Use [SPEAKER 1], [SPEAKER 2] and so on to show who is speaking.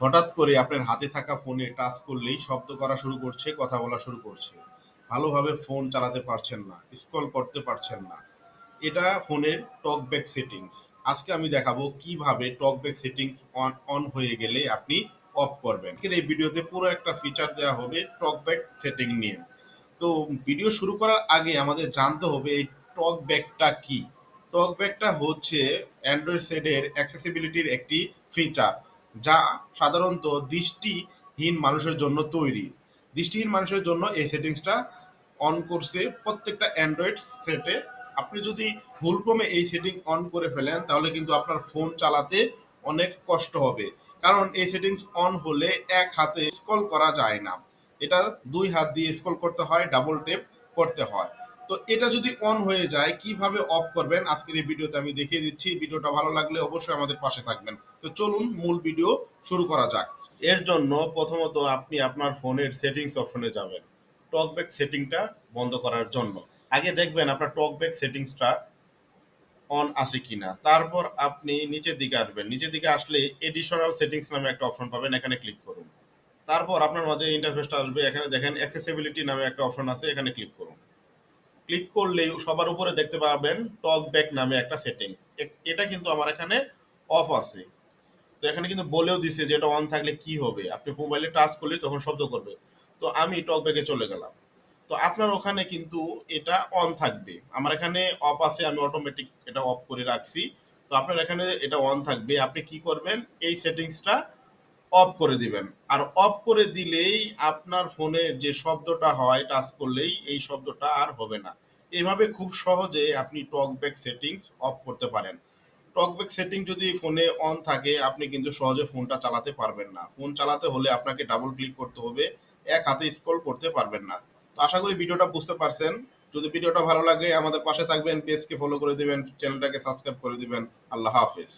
[SPEAKER 1] হঠাৎ করে আপনার হাতে থাকা ফোনে টাচ করলেই শব্দ করা শুরু করছে, কথা বলা শুরু করছে। ভালোভাবে ফোন চালাতে পারছেন না স্ক্রল করতে পারছেন না। এটা ফোনের টকব্যাক সেটিংস আজকে আমি দেখাবো কীভাবে টকব্যাক সেটিংস অন অন হয়ে গেলে আপনি অফ করবেন। আজকের এই ভিডিওতে পুরো একটা ফিচার দেওয়া হবে টকব্যাক সেটিং নিয়ে। তো ভিডিও শুরু করার আগে আমাদের জানতে হবে এই টকব্যাকটা কি? টকব্যাকটা হচ্ছে অ্যান্ড্রয়েড সেটের অ্যাক্সেসিবিলিটির একটি ফিচার যা সাধারণত দৃষ্টিহীন মানুষের জন্য তৈরি। দৃষ্টিহীন মানুষের জন্য এই সেটিংসটা অন করছে প্রত্যেকটা অ্যান্ড্রয়েড সেটে আপনি যদি ভুলক্রমে এই সেটিং অন করে ফেলেন, তাহলে কিন্তু আপনার ফোন চালাতে অনেক কষ্ট হবে। কারণ এই সেটিংস অন হলে এক হাতে স্ক্রল করা যায় না। এটা দুই হাত দিয়ে স্ক্রল করতে হয় ডাবল টেপ করতে হয়। তো এটা যদি অন হয়ে যায়, কীভাবে অফ করবেন? আজকের এই ভিডিওতে আমি দেখিয়ে দিচ্ছি। ভিডিওটা ভালো লাগলে অবশ্যই আমাদের পাশে থাকবেন। তো চলুন, মূল ভিডিও শুরু করা যাক। এর জন্য প্রথমত আপনি আপনার ফোনের সেটিংস অপশনে যাবেন। টকব্যাক সেটিংটা বন্ধ করার জন্য। আগে দেখবেন আপনার টকব্যাক সেটিংসটা অন আছে কিনা। তারপর আপনি নিচের দিকে আসবেন। নিচের দিকে আসলে এডিশনাল সেটিংস নামে একটা অপশন পাবেন। এখানে ক্লিক করুন। তারপর আপনার মাঝে ইন্টারফেসটা আসবে। এখানে দেখেন অ্যাক্সেসিবিলিটি নামে একটা অপশন আছে। এখানে ক্লিক করুন। ক্লিক করলেই সবার উপরে দেখতে পাবেন টক ব্যাক নামে একটা সেটিংস। এটা কিন্তু আমার এখানে অফ আছে। তো এখানে কিন্তু বলেও দিছে যে এটা অন থাকলে কি হবে। আপনি মোবাইলে টাচ করলে তখন শব্দ করবে। তো আমি টক ব্যাকে চলে গেলাম। তো আপনার ওখানে কিন্তু এটা অন থাকবে। আমার এখানে অফ আছে, আমি অটোমেটিক এটা অফ করে রাখছি। তো আপনার এখানে এটা অন থাকবে। আপনি কি করবেন? এই সেটিংসটা অফ করে দিবেন। আর অফ করে দিলেই আপনার ফোনের যে শব্দটা হয় টাচ করলেই এই শব্দটা আর হবে না। এইভাবে খুব সহজে আপনি টকব্যাক সেটিংস অফ করতে পারেন। টকব্যাক সেটিং যদি ফোনে অন থাকে, আপনি কিন্তু সহজে ফোনটা চালাতে পারবেন না। ফোন চালাতে হলে আপনাকে ডাবল ক্লিক করতে হবে, এক হাতে স্ক্রল করতে পারবেন না। তো আশা করি ভিডিওটা বুঝতে পারছেন। যদি ভিডিওটা ভালো লাগে, আমাদের পাশে থাকবেন পেজকে ফলো করে দিবেন চ্যানেলটাকে সাবস্ক্রাইব করে দিবেন। আল্লাহ হাফেজ।